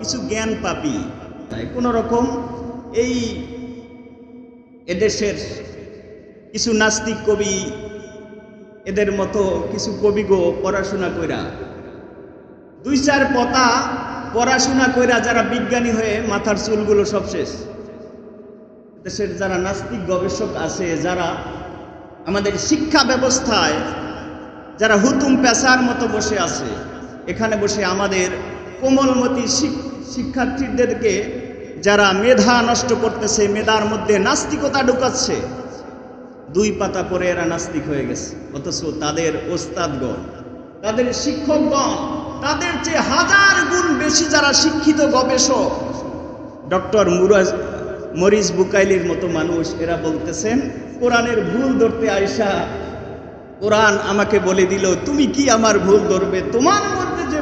কিছু জ্ঞান পাপি। কোন রকম এই এদেশের কিছু নাস্তিক কবি, এদের মতো কিছু কবিগো পড়াশোনা কইরা, দুই চার পতা পড়াশোনা কইরা যারা বিজ্ঞানী হয়ে মাথার চুলগুলো সব শেষ। দেশের যারা নাস্তিক গবেষক আছে, যারা আমাদের শিক্ষা ব্যবস্থায়, যারা হুতুম পেশার মতো বসে আছে, এখানে বসে আমাদের কোমলমতি শিক্ষার্থীদেরকে যারা মেধা নষ্ট করতেছে, মেধার মধ্যে নাস্তিকতা ঢুকাচ্ছে, দুই পাতা পরে এরা নাস্তিক হয়ে গেছে। অথচ তাদের ওস্তাদগণ, তাদের শিক্ষকগণ, তাদের চেয়ে হাজার গুণ বেশি যারা শিক্ষিত গবেষক, ডক্টর মুরাজ, মরিস বুকাইলির মতো মানুষ, এরা বলতেছেন, কোরআনের ভুল ধরতে আয়সা কোরআন আমাকে বলে দিল, তুমি কি আমার ভুল ধরবে? তোমার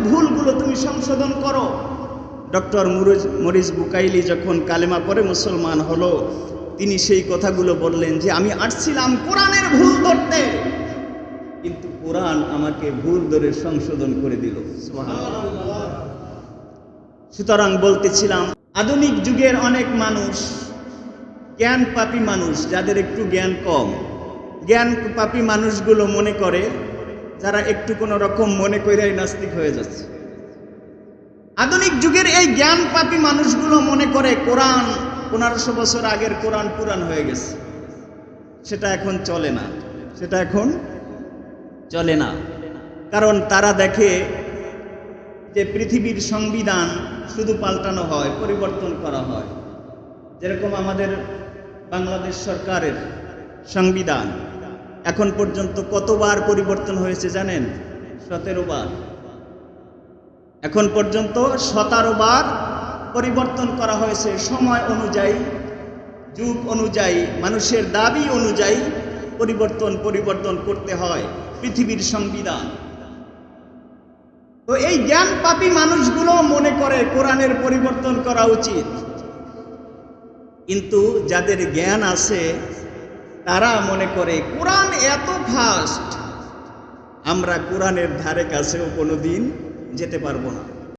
ভুলগুলো তুমি সংশোধন করো। ডক্টর মুরুজ মরিস বুকাইলি যখন কালেমা পরে মুসলমান হলো, তিনি সেই কথাগুলো বললেন যে, আমি আসছিলাম কোরআনের ভুল ধরতে। কিন্তু কোরআন আমাকে ভুল ধরে সংশোধন করে দিল। সুতরাং বলতেছিলাম, আধুনিক যুগের অনেক মানুষ জ্ঞান পাপী মানুষ, যাদের একটু জ্ঞান কম। জ্ঞান পাপী মানুষগুলো মনে করে যারা একটু কোনো রকম মনে করেই নাস্তিক হয়ে যাচ্ছে। আধুনিক যুগের এই জ্ঞান পাপী মানুষগুলো মনে করে কোরআন পনেরোশো বছর আগের কোরআন পুরাণ হয়ে গেছে। সেটা এখন চলে না। সেটা এখন চলে না। কারণ তারা দেখে যে পৃথিবীর সংবিধান শুধু পাল্টানো হয়, পরিবর্তন করা হয়। যেরকম আমাদের বাংলাদেশ সরকারের সংবিধান এখন পর্যন্ত কতবার পরিবর্তন হয়েছে জানেন? সতেরো বার। এখন পর্যন্ত সতেরো বার পরিবর্তন করা হয়েছে সময় অনুযায়ী, যুগ অনুযায়ী, মানুষের দাবি অনুযায়ী পরিবর্তন পরিবর্তন করতে হয় পৃথিবীর সংবিধান। তো এই জ্ঞান পাপী মানুষগুলো মনে করে কোরআনের পরিবর্তন করা উচিত। কিন্তু যাদের জ্ঞান আছে তারা মনে করে, কোরআন এত ফাস্ট, আমরা কোরআনের ধারে কাছেও কোনো দিন যেতে পারব না।